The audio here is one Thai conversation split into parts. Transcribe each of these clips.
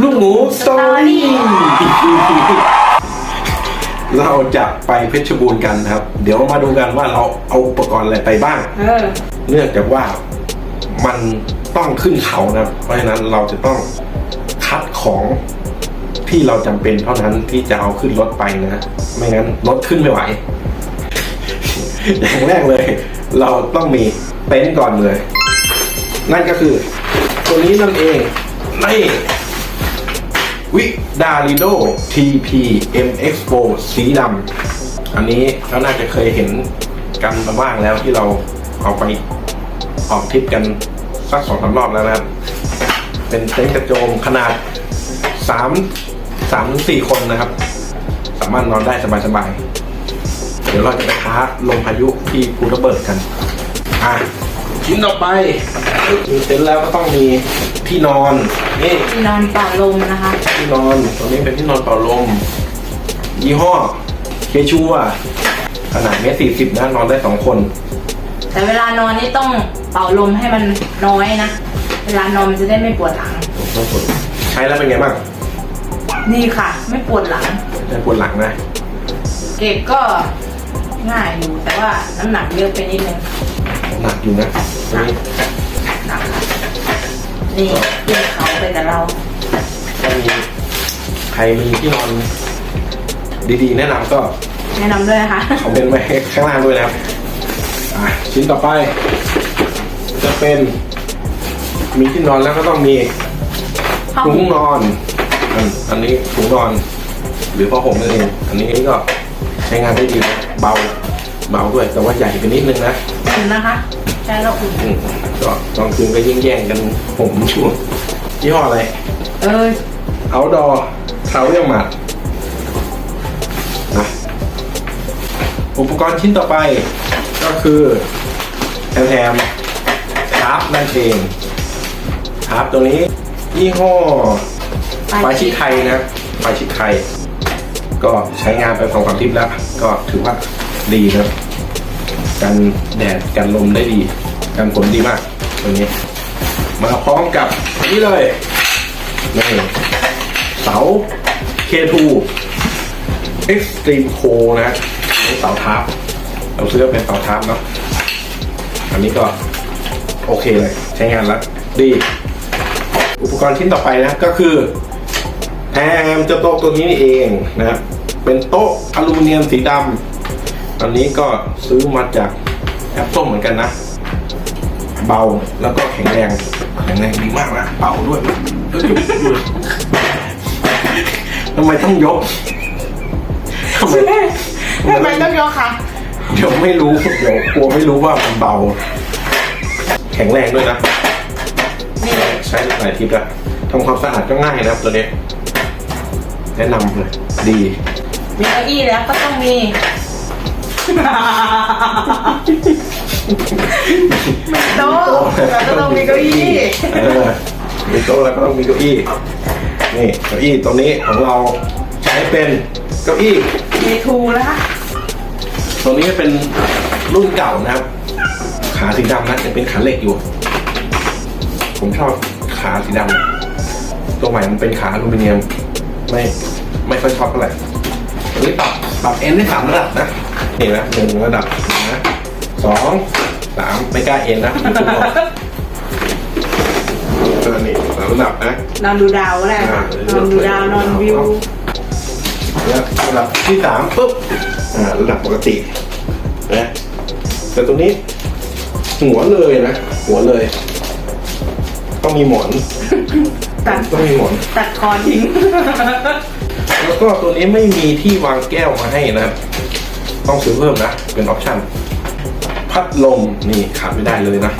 ลูกหมูสตอรี่เราจะไปเพชรบูรณ์กันครับ เดี๋ยวมาดูกันว่าเราเอาอุปกรณ์อะไรไปบ้างเออเนื่องจากว่ามันต้องขึ้นเขานะครับเพราะฉะนั้นเราจะต้องคัดของที่เราจำเป็นเท่านั้นที่จะเอาขึ้นรถไปนะไม่งั้นรถขึ้นไม่ไหวอย่างแรกเลย เราต้องมีเต็นท์ก่อนเลย นั่นก็คือ ตัวนี้นั่นเองนี่ วิดาริโด TP MX Pro สีดำอันนี้เราน่าจะเคยเห็นกันมาบ้างแล้วที่เราเอาไปออกทริปกันสักสองสามรอบแล้วนะครับ เป็นเต็นท์กระโจมขนาดสามสามถึงสี่คนนะครับ สามารถนอนได้สบายๆ เดี๋ยวเราจะไปท้าลมพายุที่ภูระเบิดกัน อะ ชิ้นต่อไปมีเต็นท์แล้วก็ต้องมีที่นอนนี่ที่นอนเป่าลมนะคะ ที่นอนตัวนี้เป็นที่นอนเป่าลม ยี่ห้อเคชัวขนาดเมตรสี่สิบนะนอนได้สองคน แต่เวลานอนนี่ต้องเป่าลมให้มันน้อยนะ เวลานอนมันจะได้ไม่ปวดหลัง ใช้แล้วเป็นไงบ้างนี่ค่ะ ไม่ปวดหลังได้ปวดหลังนะ เก็บก็ง่ายอยู่แต่ว่าน้ำหนักเยอะไปนิดนึง หนักอยู่นะนี้หนักค่นี่ขึ้นเขาไปแต่เราถ้ามีใครมีที่นอนดีๆ แนะนำก็แนะนำด้วยนะคะคอมเมนต์ไว้ข้างล่างด้วยนะครับอะชิ้นต่อไป จะเป็น มีที่นอนแล้วก็ต้องมีถุงนอน อันอันนี้ถุงนอน หรือผ้าห่มนั่นเอง อันนี้ก็ใช้งานได้ดีนะเบาเบาด้วยแต่ว่าใหญ่ไปนิดนึงนะ อุ่นนะคะ ใช้แล้วอุ่น อืมก็ตอนคืนก็ยิ่งแย่งกันผมช่วงยี่ห้ออะไร เออ outdoor travel mart นะอุปกรณ์ชิ้นต่อไปก็คือแฮมแฮมชาร์ปนั่นเองชาร์ปตัวนี้ยี่ห้อไฟชิดไทยนะไฟชิดไทย ก็ใช้งานไปสองสามทริปแล้ว ก็ถือว่าดีนะ กันแดดกันลมได้ดี กันฝนดีมากตัวนี้ มาพร้อมกับนี่เลยนี่เสา K2 Extreme Pro นะนี่เสาทับเราซื้อเป็นเสาทับเนาะอันนี้ก็โอเคเลยใช้งานแล้วดี อุปกรณ์ชิ้นต่อไปนะก็คือแอมเจ้าโต๊ะตัวนี้นี่เองนะครับเป็นโต๊ะอลูมิเนียมสีดำอันนี้ก็ซื้อมาจากแอปส้มเหมือนกันนะ เบาแล้วก็แข็งแรงแข็งแรงดีมากนะเบาด้วยเอ้ยทำไมต้องยกทำไมทำไมต้องยกคะเดี๋ยวไม่รู้เดี๋ยวกลัวไม่รู้ว่ามันเบา แข็งแรงด้วยนะนใช้หลายทิปแล้วทำความสะอาดก็ง่ายนะตัวนี้ แนะนำเลย ดี มีเก้าอี้แล้วก็ต้องมี โต๊ะแล้วก็ต้องมีเก้าอี้เออมีโต๊ะแล้วก็ต้องมีเก้าอี้ นี่เก้าอี้ตัวนี้ของเราใช้เป็นเก้าอี้มีทูแล้วค่ะตัวนี้เป็นรุ่นเก่านะครับ ขาสีดำนะยังเป็นขาเหล็กอยู่ ผมชอบขาสีดำตัวใหม่มันเป็นขาอลูมิเนียม ไม่ไม่ค่อยชอบเท่าไหร่ตัวนี้ปรับปรับเอ็นได้สามระดับนะ นี่นะหนึ่งระดับนะสองสามไม่กล้าเอ็นนะเออนี่สามระดับนะนอนดูดาวก็ได้ค่ะนอนดูดาวนอนวิวแล้วระดับที่สามปุ๊บอ่าระดับปกตินะแต่ตรงนี้ หัวเลยนะ หัวเลย ต้องมีหมอนตัดต้องมีหมอนตัดคอทิ้ง แล้วก็ตัวนี้ไม่มีที่วางแก้วมาให้นะครับ ต้องซื้อเพิ่มนะ เป็นออปชั่น พัดลมนี่ขาดไม่ได้เลยนะ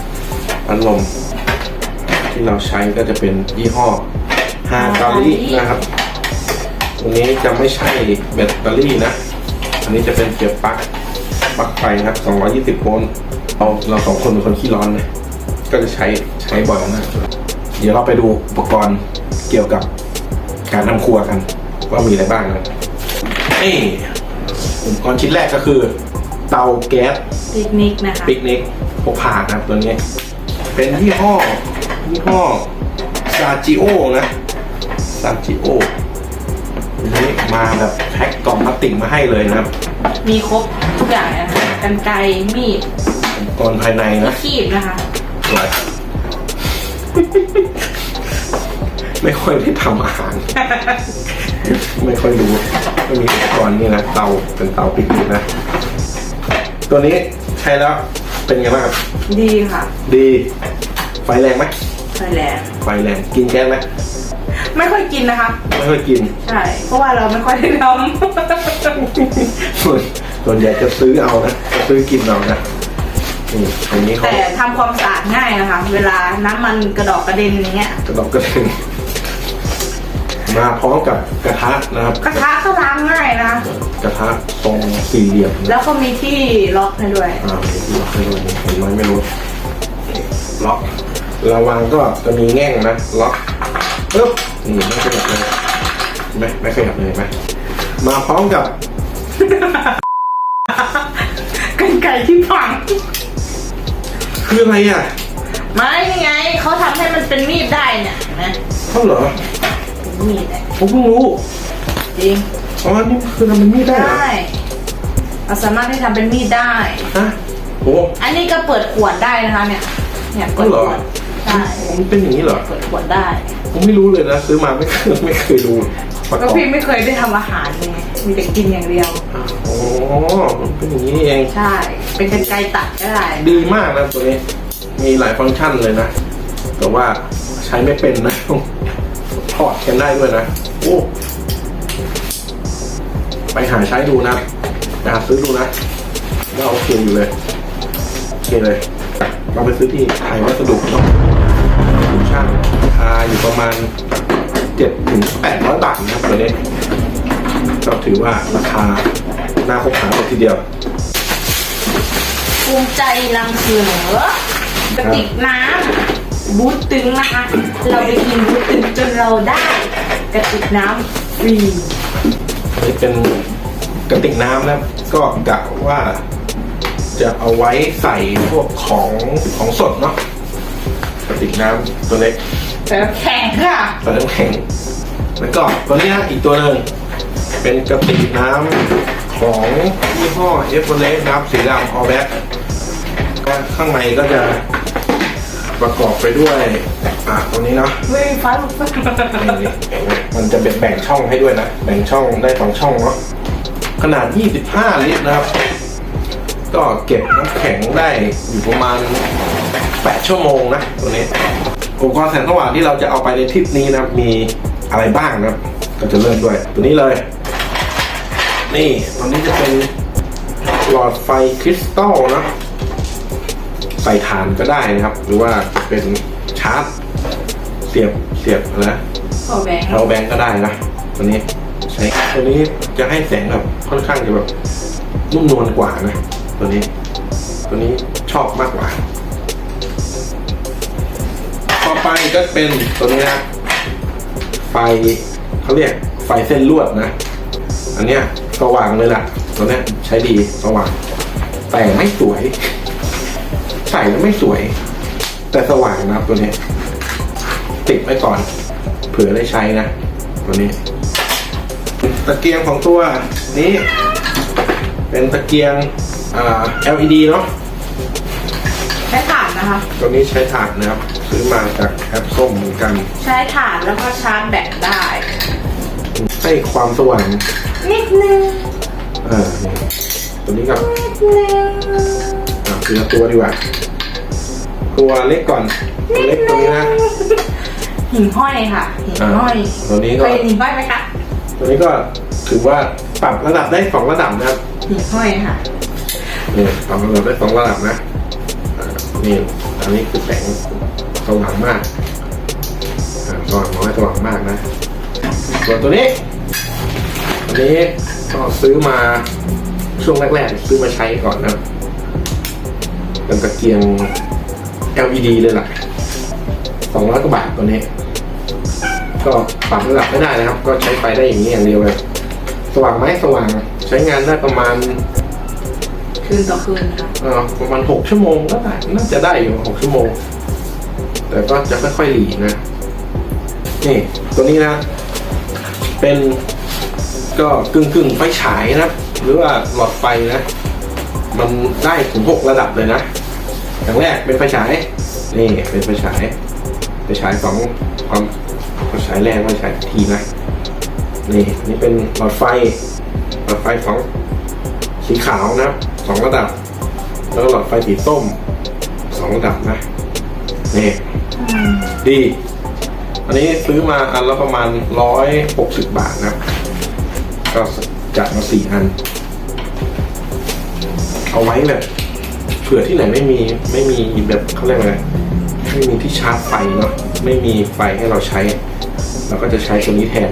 พัดลม ที่เราใช้ก็จะเป็นยี่ห้อฮาการินะครับตัวนี้จะไม่ใช่แบตเตอรี่นะ อันนี้จะเป็นเสียบปลั๊กปลั๊กไฟครับ 220 โวลต์เราเราสองคนเป็นคนขี้ร้อนนะก็จะใช้ใช้บ่อยมากเดี๋ยวเราไปดูอุปกรณ์เกี่ยวกับการทำครัวกัน ว่ามีอะไรบ้างนะนี่ อุปกรณ์ชิ้นแรกก็คือ เตาแก๊สปิกนิกนะคะปิกนิกพกพาครับตัวนี้ เป็นยี่ห้อยี่ห้อซาจิโอนะซซานจิโอนี้มาแบบแพ็คกล่องพลาสติกมาให้เลยนะครับ มีครบทุกอย่างเลยนะคะกันไกรมีดตอนภายในมีนะคีบนะคะสวย ไม่ค่อยได้ทำอาหาร ไม่ค่อยรู้ไม่มีอุปกรณ์นี่นะเตาเป็นเตาปิกนิกนะ ตัวนี้ใช้แล้วเป็นไงบ้างครับดีค่ะ ดี ไฟแรงไหมไฟแรงไฟแรงกินแก๊สไหมไม่ค่อยกินนะคะ ไม่ค่อยกิน ใช่ เพราะว่าเราไม่ค่อยได้ทส่วนส่วนใหญ่จะซื้อเอานะจะซื้อกินเอานะนี่ตรงนี้ำเขาแต่ทำความสะอาดง่ายนะคะ เวลาน้ำมันกระดอกกระเด็นอย่างเงี้ย กระดอกกระเด็น มาพร้อมกับกระทะนะครับ กระทะก็ล้างง่ายนะ กระทะทรงสี่เหลี่ยมนะแล้วก็มีที่ล็อกให้ด้วย อ่ามีที่ล็อกให้ด้วยนี่เห็นไหมไม่รู้ล็อกระวังก็จะมีแง่งนะล็อกปึ๊บนี่ไม่ขยับเลยเห็นไหมไม่ขยับเลยเห็นไหมมาพร้อมกับกันไก่ที่ฝัง คืออะไรอะไม่นี่ไงเขาทำให้มันเป็นมีดได้เนี่ยเห็นไหมเขาเหรอเป็น มีดเนี่ยผมเพิ่งรู้จริงอ๋อนี่คือทำเป็นมีดได้เหรอได้เราสามารถที่ทำเป็นมีดได้ ฮะโอ้อันนี้ก็เปิดขวดได้นะคะเนี่ย เนี่ยอ๋เปิอดเหรขอวดใช่มันเป็นอย่างนี้เหรอเปิดขวดได้ผมไม่รู้เลยนะซื้อมาไม่เคยไม่เคยดูประกก็อบพี่ไม่เคยได้ทำอาหารไงมีแต่กินอย่างเดียว โอ้มันเป็นอย่างนี้เอง ใช่ เป็นกันไกรตัดก็ได้ ดีมากนะตัวนี้ มีหลายฟังก์ชันเลยนะ แต่ว่าใช้ไม่เป็นนะ ถอดกันได้ด้วยนะโอ้ไปหาใช้ดูนะไปหาซื้อดูนะก็โอเคอยู่เลยโอเคเลย เราไปซื้อที่ไทยวัสดุเนาะถุงช่างราคาอยู่ประมาณเจ็ดถึงแปดร้อยบาทนะครับตัวนี้ก็ถือว่าราคาน่าคบหาเลยทีเดียวภูมิใจนำเสนอกระติกน้ำ บูทตึงนะคะ เราไปกินบูทตึงจนเราได้กระติกน้ำฟรีนี่เป็นกระติกน้ำนะก็กะว่าจะเอาไว้ใส่พวกของของสดเนาะกระติกน้ำตัวเล็กแต่แข็งค่ะใส่น้ำแข็งแล้วก็ตัวนี้นะอีกตัวหนึ่งเป็นกระติกน้ำของยี่ห้อเอฟเฟอเรสนะครับสีดำออแบ็คข้างในก็จะ ประกอบไปด้วยอ่าตัวนี้เนาะเว้ยฟ้าลูกฟ้านี่มันจะแบ่งช่องให้ด้วยนะ แบ่งช่องได้สองช่องเนาะขนาด 25 ลิตรนะครับ ก็เก็บน้ำแข็งได้อยู่ประมาณ 8 ชั่วโมงนะตัวนี้อุปกรณ์แสงสว่างที่เราจะเอาไปในทริปนี้นะครับมีอะไรบ้างนะครับก็จะเริ่มด้วย ตัวนี้เลย นี่ตัวนี้จะเป็นหลอดไฟคริสตัลนะ ใส่ถ่านก็ได้นะครับ หรือว่าจะเป็นชาร์จ เสียบเสียบอะไรนะโอแบงค์เราแบงก็ได้นะตัวนี้ใช้ตัวนี้จะให้แสงแบบค่อนข้างจะแบบนุ่มนวลกว่านะตัวนี้ ตัวนี้ชอบมากกว่า ต่อไปก็เป็นตัวนี้นะไฟเขาเรียกไฟเส้นลวดนะ อันเนี้ยสว่างเลยล่ะ ตัวเนี้ยใช้ดีสว่าง แต่ไม่สวย ใส่แล้วไม่สวย แต่สว่างนะครับตัวนี้ ติดไว้ก่อน เผื่อได้ใช้นะ ตัวนี้ ตะเกียงของตัวนี้ เป็นตะเกียงอ่า LED เนาะใช้ถ่านนะคะ ตัวนี้ใช้ถ่านนะครับ ซื้อมาจากแอปส้มเหมือนกัน ใช้ถ่านแล้วก็ชาร์จแบตได้ ให้ความสว่างนิดนึง เออนี่ตัวนี้ก็นิดนึงอะ ทีละตัวดีกว่า ตัวเล็กก่อน ตัวเล็กตัวนี้นะ หิ่งห้อยค่ะหิ่งอ่าห้อยตัวนี้เคก็ยเห็นหิ่งห้อยไหมคะตัวนี้ก็ถือว่าปรับระดับได้สองระดับนะครับหิ่งห้อยค่ะนี่ปรับระดับได้สองระดับนะอ่านี่อันนี้คือแสงสว่างมากอ่าสว่างน้อยสว่างมากนะส่วนตัวนี้อันนี้ก็ซื้อมาช่วงแรกๆ ซื้อมาใช้ก่อนนะ เป็นตะเกียง LED เลยล่ะสองร้อยกว่าบาทตัวนี้ ก็ปรับระดับไม่ได้นะครับ ก็ใช้ไฟได้อย่างนี้อย่างเดียวเลย สว่างไหมสว่าง ใช้งานได้ประมาณคืนต่อคืนค่ะเอ่อประมาณหกชั่วโมงก็ได้น่าจะได้อยู่หกชั่วโมง แต่ก็จะค่อยๆหลีนะ นี่ ตัวนี้นะ เป็นก็กึ่งกึ่งๆไฟฉายนะ หรือว่าหลอดไฟนะ มันได้ถึงหกระดับเลยนะ อย่างแรกเป็นไฟฉาย นี่เป็นไฟฉาย ไฟฉายสองความไฟฉายแรงไฟฉายทีนะ นี่นี่เป็นหลอดไฟ หลอดไฟสองสีขาวนะสองระดับ แล้วก็หลอดไฟสีส้มสองระดับนะ นี่ดี อันนี้ซื้อมาอันละประมาณร้อยหกสิบบาทนะ ก็จัดมาสี่อัน เอาไว้แบบเผื่อที่ไหนไม่มีไม่มีแบบเขาเรียกว่าอะไรไม่มีที่ชาร์จไฟเนาะไม่มีไฟให้เราใช้ เราก็จะใช้ตัวนี้แทน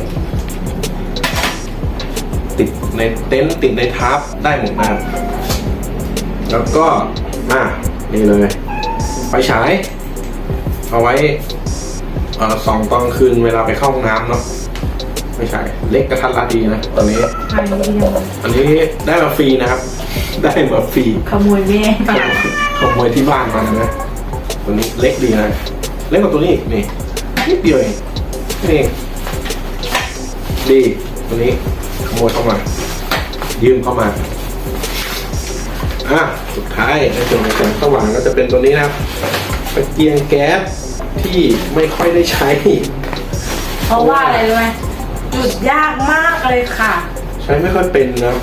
ติดในเต็นท์ติดในทับได้หมดนะครับแล้วก็อะนี่เลยไฟฉาย เอาไว้เอ่อส่องตอนกลางคืนเวลาไปเข้าห้องน้ำเนาะไม่ใช่เล็กกระทัดรัดดีนะตอนนี้ อันนี้ยังอันนี้ได้มาฟรีนะครับ ได้มาฟรีขโมยแม่ไปขโมยที่บ้านมานะ ตัวนี้เล็กดีนะ เล็กกว่าตัวนี้อีกนี่นิดเดียวเองนี่เองดีตัวนี้ขโมยเข้ามา ยืมเข้ามาอะสุดท้ายในส่วนของแสงสว่างก็จะเป็นตัวนี้นะครับตะเกียงแก๊สที่ไม่ค่อยได้ใช้ เพราะว่าอะไรรู้ไหมจุดยากมากเลยค่ะ ใช้ไม่ค่อยเป็นนะ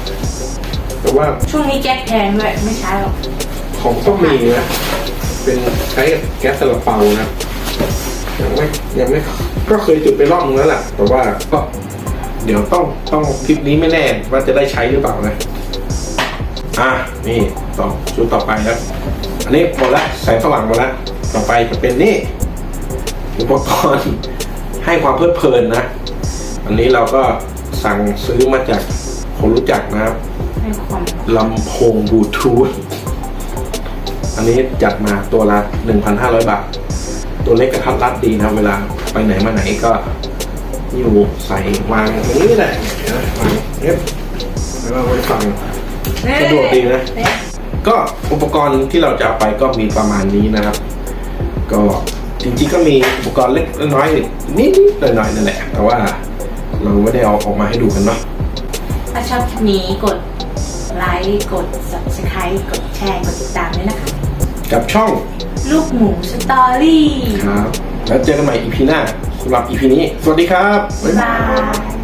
แต่ว่าช่วงนี้แก๊สแพงด้วยไม่ใช้หรอก ของก็มีนะ เป็นใช้แก๊สซาลาเปานะยังไม่ยังไม่ก็เคยจุดไปรอบนึงแล้วแหละแต่ว่าก็เดี๋ยวต้องต้องทริปนี้ไม่แน่ว่าจะได้ใช้หรือเปล่านะอะนี่ต่อชุดต่อไปแล้วอันนี้หมดละแสงสว่างหมดละต่อไปจะเป็นนี่อุปกรณ์ให้ความเพลิดเพลินนะ อันนี้เราก็สั่งซื้อมาจากคนรู้จักนะครับให้ความ ลำโพงบลูทูธอันนี้จัดมาตัวละ 1,500 บาท ตัวเล็กกระทัดรัดดีนะ เวลาไปไหนมาไหนก็อยู่ใส่วางตรงนี้แหละเห็นไหมวางเอ๊ะแล้วก็ไว้ฟังสะดวกดีนะ ก็อุปกรณ์ที่เราจะเอาไปก็มีประมาณนี้นะครับ ก็จริงๆก็มีอุปกรณ์เล็กน้อยนิดๆหน่อยๆนั่นแหละ แต่ว่าเราไม่ได้เอาออกมาให้ดูกันเนาะถ้าชอบคลิปนี้กด ไลค์ กด subscribe กดแชร์ กดติดตามด้วยนะคะ กับช่องลูกหมูสตอรี่ ครับ แล้วเจอกันใหม่ EP หน้าสำหรับ EP นี้ สวัสดีครับ บ๊ายบาย